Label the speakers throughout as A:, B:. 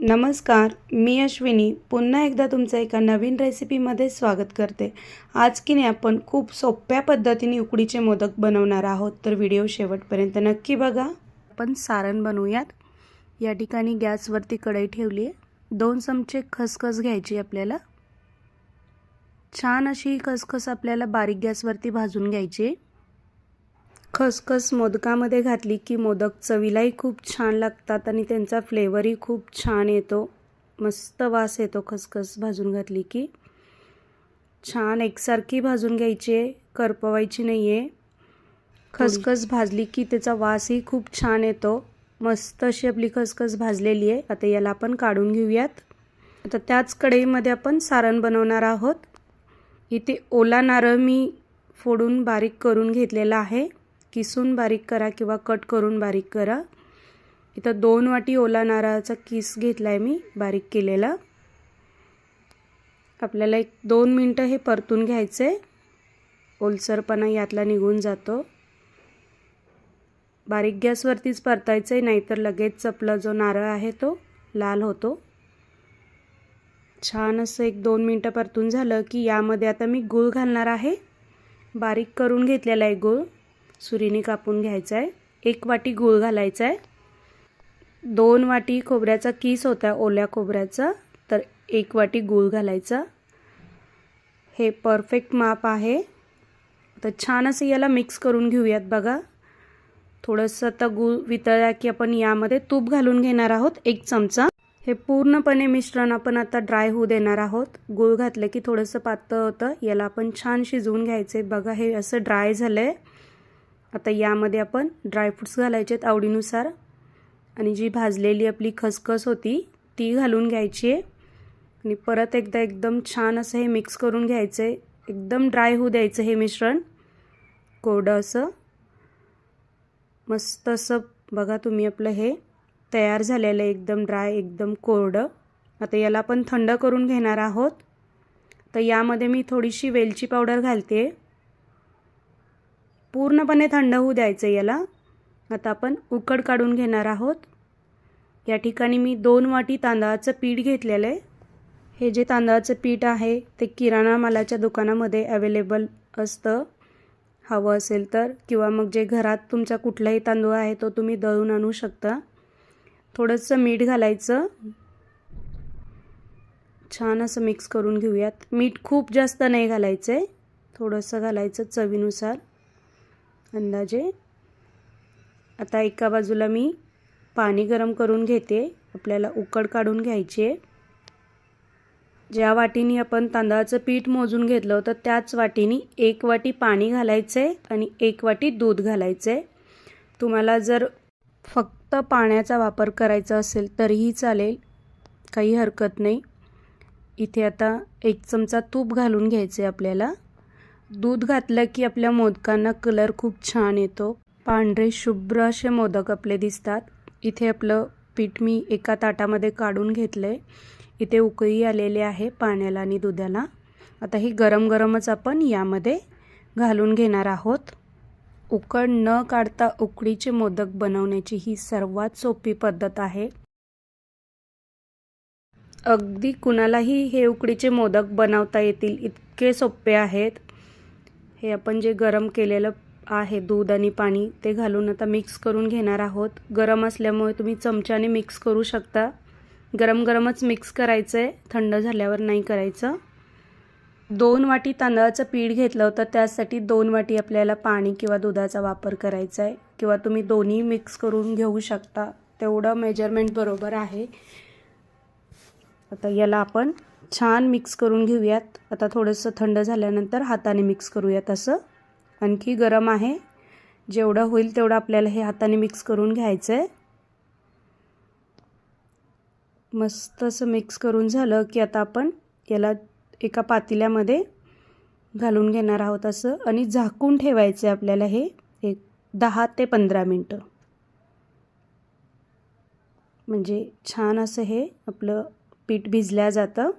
A: नमस्कार मी अश्विनी. पुन्हा एकदा तुमचं एका नवीन रेसिपीमध्ये स्वागत करते. आज की नाही आपण खूप सोप्या पद्धतीने उकडीचे मोदक बनवणार आहोत तर व्हिडिओ शेवटपर्यंत नक्की बघा. आपण सारण बनवूयात. या ठिकाणी गॅसवरती कढई ठेवली आहे. दोन चमचे खसखस घ्यायची आपल्याला. छान अशी खसखस आपल्याला बारीक गॅसवरती भाजून घ्यायची आहे. खसखस मोदकामध्ये घातली की मोदक चवीलाही खूप छान लागतात आणि त्यांचा फ्लेवरही खूप छान येतो. मस्त वास येतो खसखस भाजून घातली की. छान एकसारखी भाजून घ्यायची आहे करपवायची नाही आहे खसखस भाजली की त्याचा वासही खूप छान येतो. मस्त अशी आपली खसखस भाजलेली आहे. आता याला आपण काढून घेऊयात. आता त्याच कढईमध्ये आपण सारण बनवणार आहोत. इथे ओला नारळ मी फोडून बारीक करून घेतलेला आहे. किसून बारीक करा किंवा कट करून बारीक करा. इथं दोन वाटी ओला नारळाचा किस घेतला आहे मी बारीक केलेला. आपल्याला एक दोन मिनटं हे परतून घ्यायचं आहे ओलसरपणा यातला निघून जातो. बारीक गॅसवरतीच परतायचं आहे नाहीतर लगेच चपला जो नारळ आहे तो लाल होतो. छान असं एक दोन मिनटं परतून झालं की यामध्ये आता मी गूळ घालणार आहे. बारीक करून घेतलेला आहे गूळ. सुरीने कापून घ्यायचा आहे एक वाटी गूळ घालायचा आहे दोन वाटी खोबऱ्याचा किस होता ओल्या खोबऱ्याचा तर एक वाटी गूळ घालायचा. हे परफेक्ट माप आहे. तर छान असं याला मिक्स करून घेऊयात बघा. थोडंसं आता गूळ वितळला की आपण यामध्ये तूप घालून घेणार आहोत एक चमचा. हे पूर्णपणे मिश्रण आपण आता ड्राय होऊ देणार आहोत. गूळ घातलं की थोडंसं पातळ होतं. याला आपण छान शिजवून घ्यायचं आहे बघा हे असं ड्राय झालं आहे आता यामध्ये आपण ड्रायफ्रूट्स घालायचे आहेत आवडीनुसार. आणि जी भाजलेली आपली खसखस होती ती घालून घ्यायची आहे. आणि परत एकदा एकदम छान असं हे मिक्स करून घ्यायचं आहे. एकदम ड्राय होऊ द्यायचं हे मिश्रण. कोरडं असं. मस्त असं बघा तुम्ही आपलं हे तयार झालेलं आहे. एकदम ड्राय एकदम कोरडं. आता याला आपण थंड करून घेणार आहोत. तर यामध्ये मी थोडीशी वेलची पावडर घालते. पूर्णपणे थंड होऊ द्यायचं याला. आता आपण उकड काढून घेणार आहोत. या ठिकाणी मी दोन वाटी तांदळाचं पीठ घेतलेलं आहे. हे जे तांदळाचं पीठ आहे ते किराणा मालाच्या दुकानामध्ये अवेलेबल असतं. हवं असेल तर किंवा मग जे घरात तुमचा कुठलाही तांदूळ आहे तो तुम्ही दळून आणू शकता. थोडंसं मीठ घालायचं. छान असं मिक्स करून घेऊयात. मीठ खूप जास्त नाही घालायचं आहे थोडंसं घालायचं चवीनुसार. अंदाजे. आता एका बाजूला मी पाणी गरम करून घेते. आपल्याला उकड काढून घ्यायची. आहे ज्या वाटीनी आपण तांदळाचं पीठ मोजून घेतलं होतं त्याच वाटीनी एक वाटी पाणी घालायचं आहे आणि एक वाटी दूध घालायचं. आहे तुम्हाला जर फक्त पाण्याचा वापर करायचा असेल तरीही चालेल. काही हरकत नाही. इथे आता एक चमचा तूप घालून घ्यायचं आहे आपल्याला. दूध घातलं की आपल्या मोदकांना कलर खूप छान येतो. पांढरे शुभ्र असे मोदक आपले दिसतात. इथे आपलं पीठ मी एका ताटामध्ये काढून घेतलं आहे इथे उकळी आलेले आहे पाण्याला आणि दुधाला. आता ही गरम गरमच आपण यामध्ये घालून घेणार आहोत. उकड न काढता उकडीचे मोदक बनवण्याची ही सर्वात सोपी पद्धत आहे. अगदी कुणालाही हे उकडीचे मोदक बनवता येतील इतके सोपे आहेत. हे आपण जे गरम केलेलं आहे दूध आणि पाणी ते घालून आता मिक्स करून घेणार आहोत. गरम असल्यामुळे तुम्ही चमच्याने मिक्स करू शकता. गरम गरमच मिक्स करायचं आहे थंड झाल्यावर नाही करायचं. दोन वाटी तांदळाचं पीठ घेतलं होतं त्यासाठी दोन वाटी आपल्याला पाणी किंवा दुधाचा वापर करायचा आहे किंवा तुम्ही दोन्ही मिक्स करून घेऊ शकता. तेवढं मेजरमेंट बरोबर आहे. आता याला आपण छान मिक्स करून घेऊयात. आता थोडंसं थंड झाल्यानंतर हाताने मिक्स करूयात असं. आणखी गरम आहे. जेवढं होईल तेवढं आपल्याला हे हाताने मिक्स करून घ्यायचं आहे मस्त असं मिक्स करून झालं की आता आपण याला एका पातेल्यामध्ये घालून घेणार आहोत असं आणि झाकून ठेवायचं आहे आपल्याला हे एक दहा ते पंधरा मिनटं. म्हणजे छान असं हे आपलं पीठ भिजल्या जातं.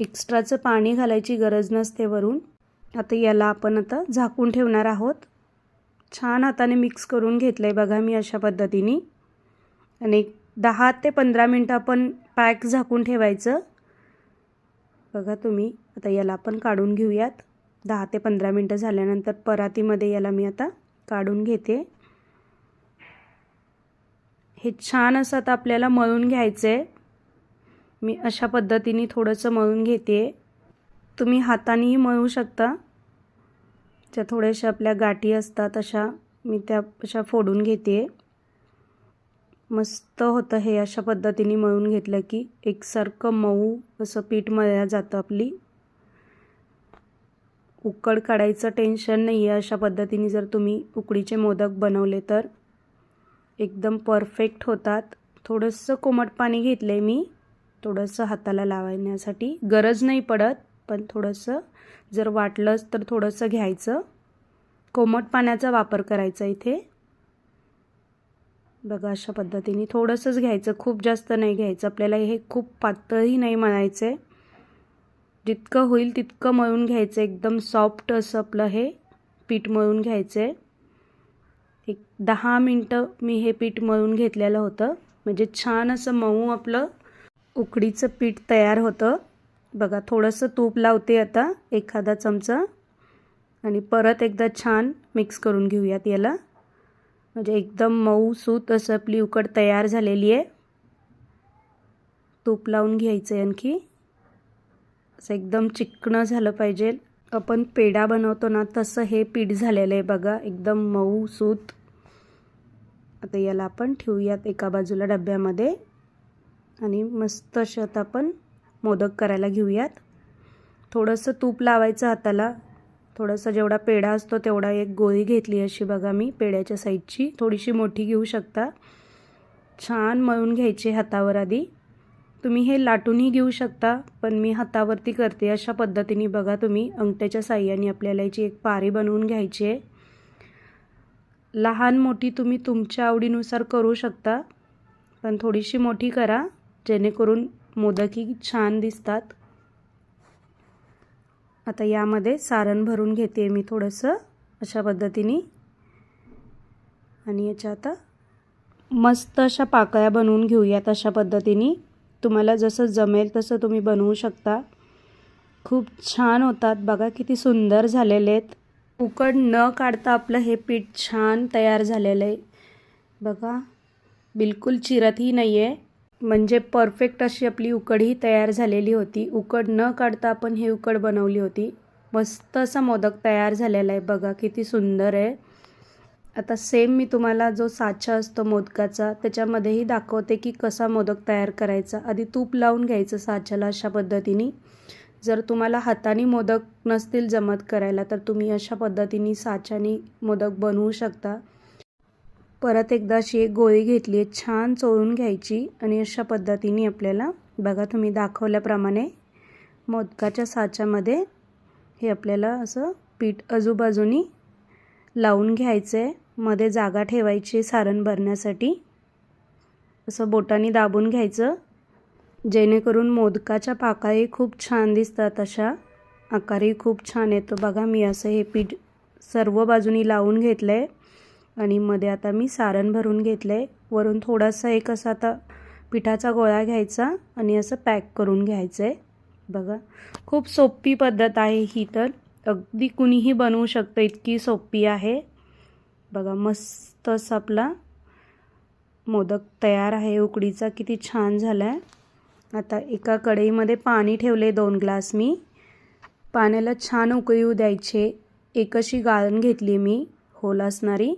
A: एक्स्ट्राचं पाणी घालायची गरज नसते वरून. आता याला आपण आता झाकून ठेवणार आहोत. छान हाताने मिक्स करून घेतलं आहे बघा मी अशा पद्धतीने. आणि दहा ते पंधरा मिनटं आपण पॅक झाकून ठेवायचं. बघा तुम्ही आता याला आपण काढून घेऊयात. दहा ते पंधरा मिनटं झाल्यानंतर परातीमध्ये याला मी आता काढून घेते. हे छान असं आता आपल्याला मळून घ्यायचं आहे मी अशा पद्धतीने थोडंसं मळून घेते. तुम्ही हातानेही मळू शकता. ज्या थोड्याशा आपल्या गाठी असतात अशा मी त्या अशा फोडून घेते. मस्त होतं हे अशा पद्धतीने मळून घेतलं की एकसारखं मऊ असं पीठ मळल्या जातं आपली. उकड काढायचं टेन्शन नाही आहे अशा पद्धतीने जर तुम्ही उकडीचे मोदक बनवले तर. एकदम परफेक्ट होतात. थोडंसं कोमट पाणी घेतलं आहे मी. थोडंसं हाताला लावण्यासाठी गरज नाही पडत पण थोडंसं जर वाटलंच तर थोडंसं घ्यायचं. कोमट पाण्याचा वापर करायचा इथे. बघा अशा पद्धतीने थोडंसंच घ्यायचं. खूप जास्त नाही घ्यायचं. आपल्याला हे खूप पातळही नाही म्हणायचं. आहे जितकं होईल तितकं मळून घ्यायचं. एकदम सॉफ्ट असं आपलं हे पीठ मळून घ्यायचं. आहे एक दहा मिनटं मी हे पीठ मळून घेतलेलं होतं. म्हणजे छान असं मऊ आपलं उकडीचं पीठ तयार होतं. बघा थोडंसं तूप लावते आता एखादा चमचा. आणि परत एकदा छान मिक्स करून घेऊयात याला. म्हणजे एकदम मऊ सूत असं आपली उकड तयार झालेली आहे. तूप लावून घ्यायचं आहे आणखी. असं एकदम चिकणं झालं पाहिजे. आपण पेढा बनवतो ना तसं हे पीठ झालेलं आहे बघा. एकदम मऊ सूत. आता याला आपण ठेवूयात एका बाजूला डब्यामध्ये. आणि मस्त असे आता आपण मोदक करायला घेऊयात. थोडंसं तूप लावायचं हाताला. थोडंसं जेवढा पेढा असतो तेवढा एक गोळी घेतली अशी बघा मी पेढ्याच्या साईडची थोडीशी मोठी घेऊ शकता. छान मळून घ्यायची हातावर आधी. तुम्ही हे लाटूनही घेऊ शकता पण मी हातावरती करते. अशा पद्धतीने बघा तुम्ही अंगठ्याच्या साह्याने आपल्याला याची एक पारी बनवून घ्यायची आहे. लहान मोठी तुम्ही तुमच्या आवडीनुसार करू शकता पण थोडीशी मोठी करा. जेणेकरून मोदकही छान दिसतात. आता यामध्ये सारण भरून घेते मी थोडंसं अशा पद्धतीने. आणि याच्या आता मस्त अशा पाकळ्या बनवून घेऊयात अशा पद्धतीने. तुम्हाला जसं जमेल तसं तुम्ही बनवू शकता. खूप छान होतात. बघा किती सुंदर झालेले आहेत. उकड न काढता आपलं हे पीठ छान तयार झालेलं आहे. बघा बिलकुल चिरतही नाही आहे म्हणजे परफेक्ट अशी आपली उकडही तयार झालेली होती. उकड न काढता आपण हे उकड बनवली होती. मस्त असा मोदक तयार झालेला आहे बघा किती सुंदर आहे. आता सेम मी तुम्हाला जो साचा असतो मोदकाचा त्याच्यामध्येही दाखवते की कसा मोदक तयार करायचा. आधी तूप लावून घ्यायचं साच्याला अशा पद्धतीने. जर तुम्हाला हाताने मोदक नसतील जमत करायला तर तुम्ही अशा पद्धतीने साच्याने मोदक बनवू शकता. परत एकदा अशी एक गोळी घेतली आहे छान चोळून घ्यायची आणि अशा पद्धतीने आपल्याला बघा तुम्ही दाखवल्याप्रमाणे मोदकाच्या साच्यामध्ये हे आपल्याला असं पीठ आजूबाजूनी लावून घ्यायचं आहे. मध्ये जागा ठेवायची सारण भरण्यासाठी. असं बोटाने दाबून घ्यायचं जेणेकरून मोदकाच्या पाकाही खूप छान दिसतात अशा आकारही खूप छान येतो. बघा मी असं हे पीठ सर्व बाजूनी लावून घेतलं आहे आणि मध्ये आता मी सारण भरून घेतलं आहे वरून थोडासा एक असा आता पिठाचा गोळा घ्यायचा आणि असं पॅक करून घ्यायचं आहे बघा खूप सोपी पद्धत आहे ही तर. अगदी कुणीही बनवू शकतं इतकी सोपी आहे. बघा मस्त असं आपला मोदक तयार आहे. उकडीचा किती छान झाला आहे आता एका कढईमध्ये पाणी ठेवले दोन ग्लास मी. पाण्याला छान उकळी द्यायचे. एक अशी गाळण घेतली मी होल असणारी.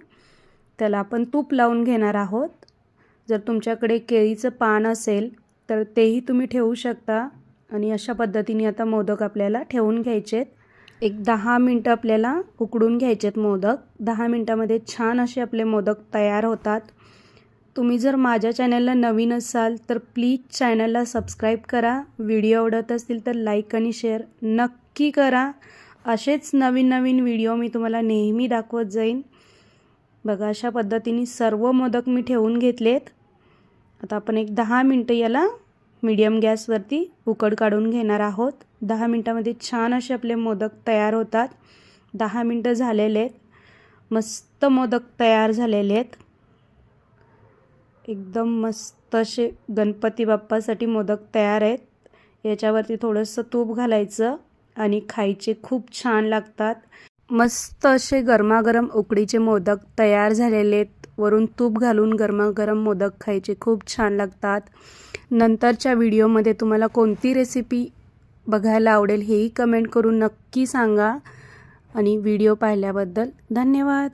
A: त्याला आपण तूप लावून घेणार आहोत. जर तुमच्याकडे केळीचं पान असेल तर तेही तुम्ही ठेवू शकता. आणि अशा पद्धतीने आता मोदक आपल्याला ठेवून घ्यायचेत. एक दहा मिनटं आपल्याला उकडून घ्यायचेत मोदक. दहा मिनटामध्ये छान असे आपले मोदक तयार होतात. तुम्ही जर माझ्या चॅनलला नवीन असाल तर प्लीज चॅनलला सबस्क्राईब करा. व्हिडिओ आवडत असतील तर लाईक आणि शेअर नक्की करा. असेच नवीन नवीन व्हिडिओ मी तुम्हाला नेहमी दाखवत जाईन. बघा अशा पद्धतीने सर्व मोदक मी ठेवून घेतलेत. आता आपण एक दहा मिनटं याला मीडियम गॅसवरती उकड काढून घेणार आहोत. दहा मिनटामध्ये छान असे आपले मोदक तयार होतात. दहा मिनटं झालेले आहेत. मस्त मोदक तयार झालेले आहेत. एकदम मस्त असे गणपती बाप्पासाठी मोदक तयार आहेत. याच्यावरती थोडंसं तूप घालायचं आणि खायचे खूप छान लागतात. मस्त असे गरमागरम उकडीचे मोदक तयार झालेले आहेत. वरून तूप घालून गरमागरम मोदक खायचे खूप छान लागतात. नंतरच्या व्हिडिओमध्ये तुम्हाला कोणती रेसिपी बघायला आवडेल हेही कमेंट करून नक्की सांगा. आणि व्हिडिओ पाहिल्याबद्दल धन्यवाद.